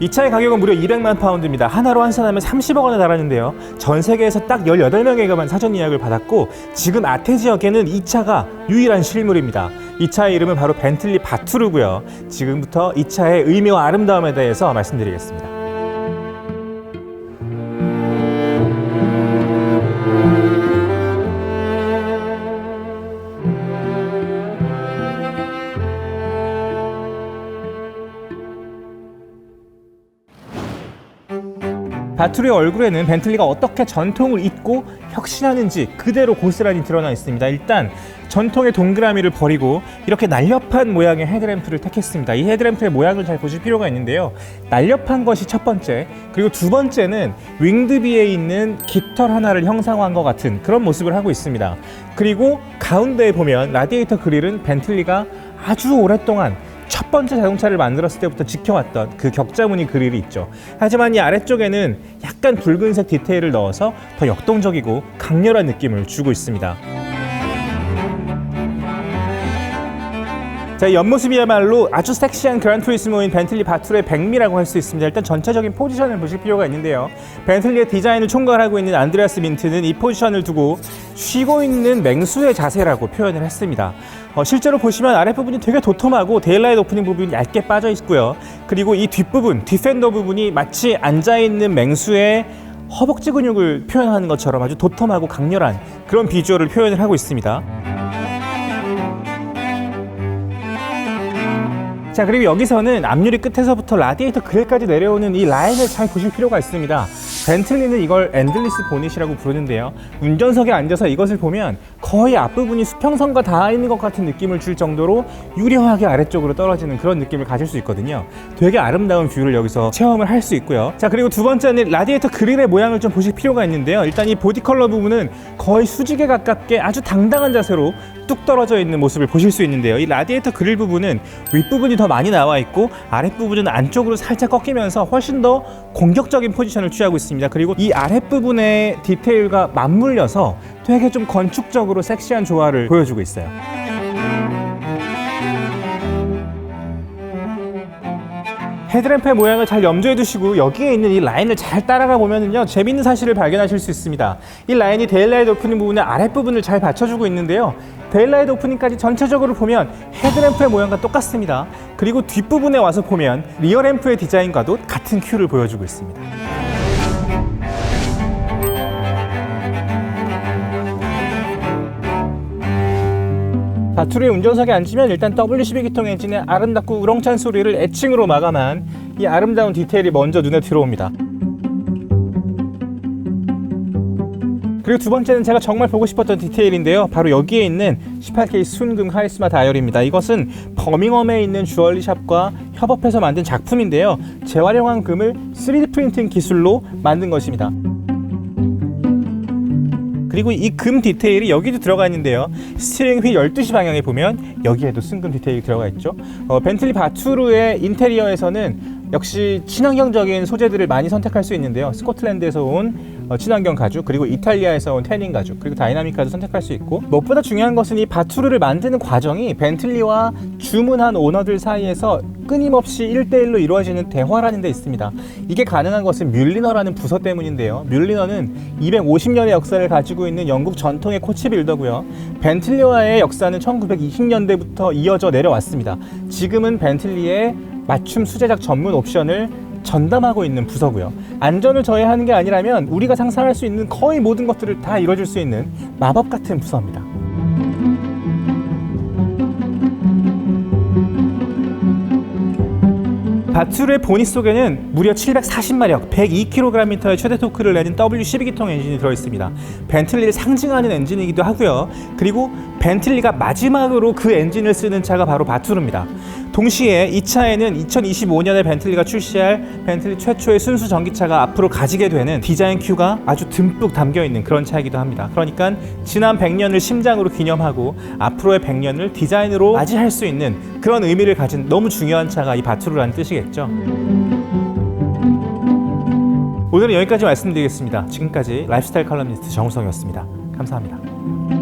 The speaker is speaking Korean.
이 차의 가격은 무려 200만 파운드입니다. 하나로 환산하면 30억 원에 달하는데요. 전 세계에서 딱 18명에게만 사전 예약을 받았고 지금 아태 지역에는 이 차가 유일한 실물입니다. 이 차의 이름은 바로 벤틀리 바투르고요. 지금부터 이 차의 의미와 아름다움에 대해서 말씀드리겠습니다. 바투르의 얼굴에는 벤틀리가 어떻게 전통을 잇고 혁신하는지 그대로 고스란히 드러나 있습니다. 일단 전통의 동그라미를 버리고 이렇게 날렵한 모양의 헤드램프를 택했습니다. 이 헤드램프의 모양을 잘 보실 필요가 있는데요. 날렵한 것이 첫 번째, 그리고 두 번째는 윙드비에 있는 깃털 하나를 형상화한 것 같은 그런 모습을 하고 있습니다. 그리고 가운데에 보면 라디에이터 그릴은 벤틀리가 아주 오랫동안 첫 번째 자동차를 만들었을 때부터 지켜왔던 그 격자 무늬 그릴이 있죠. 하지만 이 아래쪽에는 약간 붉은색 디테일을 넣어서 더 역동적이고 강렬한 느낌을 주고 있습니다. 자, 이 옆모습이야말로 아주 섹시한 그란투리스모인 벤틀리 바툴의 백미라고 할 수 있습니다. 일단 전체적인 포지션을 보실 필요가 있는데요. 벤틀리의 디자인을 총괄하고 있는 안드레아스 민트는 이 포지션을 두고 쉬고 있는 맹수의 자세라고 표현을 했습니다. 어, 실제로 보시면 아랫부분이 되게 도톰하고 데일라이트 오프닝 부분이 얇게 빠져 있고요. 그리고 이 뒷부분, 디펜더 부분이 마치 앉아있는 맹수의 허벅지 근육을 표현하는 것처럼 아주 도톰하고 강렬한 그런 비주얼을 표현을 하고 있습니다. 자 그리고 여기서는 앞유리 끝에서부터 라디에이터 그릴까지 내려오는 이 라인을 잘 보실 필요가 있습니다. 벤틀리는 이걸 엔들리스 보닛이라고 부르는데요. 운전석에 앉아서 이것을 보면 거의 앞부분이 수평선과 닿아 있는 것 같은 느낌을 줄 정도로 유려하게 아래쪽으로 떨어지는 그런 느낌을 가질 수 있거든요. 되게 아름다운 뷰를 여기서 체험을 할 수 있고요. 자 그리고 두 번째는 라디에이터 그릴의 모양을 좀 보실 필요가 있는데요. 일단 이 보디 컬러 부분은 거의 수직에 가깝게 아주 당당한 자세로 뚝 떨어져 있는 모습을 보실 수 있는데요. 이 라디에이터 그릴 부분은 윗부분이 더 많이 나와 있고 아랫부분은 안쪽으로 살짝 꺾이면서 훨씬 더 공격적인 포지션을 취하고 있습니다. 그리고 이 아랫부분의 디테일과 맞물려서 되게 좀 건축적으로 섹시한 조화를 보여주고 있어요. 헤드램프의 모양을 잘 염두에 두시고 여기에 있는 이 라인을 잘 따라가 보면은요 재밌는 사실을 발견하실 수 있습니다. 이 라인이 데일라이트 오프닝 부분의 아랫부분을 잘 받쳐주고 있는데요. 데일라이트 오프닝까지 전체적으로 보면 헤드램프의 모양과 똑같습니다. 그리고 뒷부분에 와서 보면 리어램프의 디자인과도 같은 큐를 보여주고 있습니다. 바투리의 운전석에 앉으면 일단 W12기통 엔진의 아름답고 우렁찬 소리를 애칭으로 마감한 이 아름다운 디테일이 먼저 눈에 들어옵니다. 그리고 두 번째는 제가 정말 보고 싶었던 디테일인데요. 바로 여기에 있는 18K 순금 카리스마 다이얼입니다. 이것은 버밍엄에 있는 주얼리 샵과 협업해서 만든 작품인데요. 재활용한 금을 3D 프린팅 기술로 만든 것입니다. 그리고 이 금 디테일이 여기도 들어가 있는데요. 스티링 휠 12시 방향에 보면 여기에도 순금 디테일이 들어가 있죠. 어, 벤틀리 바투르의 인테리어에서는 역시 친환경적인 소재들을 많이 선택할 수 있는데요. 스코틀랜드에서 온 어, 친환경 가죽, 그리고 이탈리아에서 온 태닝 가죽, 그리고 다이나믹 가죽 선택할 수 있고 무엇보다 중요한 것은 이 바투르를 만드는 과정이 벤틀리와 주문한 오너들 사이에서 끊임없이 1대1로 이루어지는 대화라는 데 있습니다. 이게 가능한 것은 뮬리너라는 부서 때문인데요. 뮬리너는 250년의 역사를 가지고 있는 영국 전통의 코치 빌더고요. 벤틀리와의 역사는 1920년대부터 이어져 내려왔습니다. 지금은 벤틀리의 맞춤 수제작 전문 옵션을 전담하고 있는 부서고요. 안전을 저해하는 게 아니라면 우리가 상상할 수 있는 거의 모든 것들을 다 이뤄줄 수 있는 마법 같은 부서입니다. 바툴의 보닛 속에는 무려 740마력, 102kgm의 최대 토크를 내는 W12기통 엔진이 들어있습니다. 벤틀리를 상징하는 엔진이기도 하고요. 그리고 벤틀리가 마지막으로 그 엔진을 쓰는 차가 바로 바투르입니다. 동시에 이 차에는 2025년에 벤틀리가 출시할 벤틀리 최초의 순수 전기차가 앞으로 가지게 되는 디자인 큐가 아주 듬뿍 담겨 있는 그런 차이기도 합니다. 그러니까 지난 100년을 심장으로 기념하고 앞으로의 100년을 디자인으로 맞이할 수 있는 그런 의미를 가진 너무 중요한 차가 이 바투르라는 뜻이 겠죠. 오늘은 여기까지 말씀드리겠습니다. 지금까지 라이프스타일 칼럼니스트 정우성이었습니다. 감사합니다.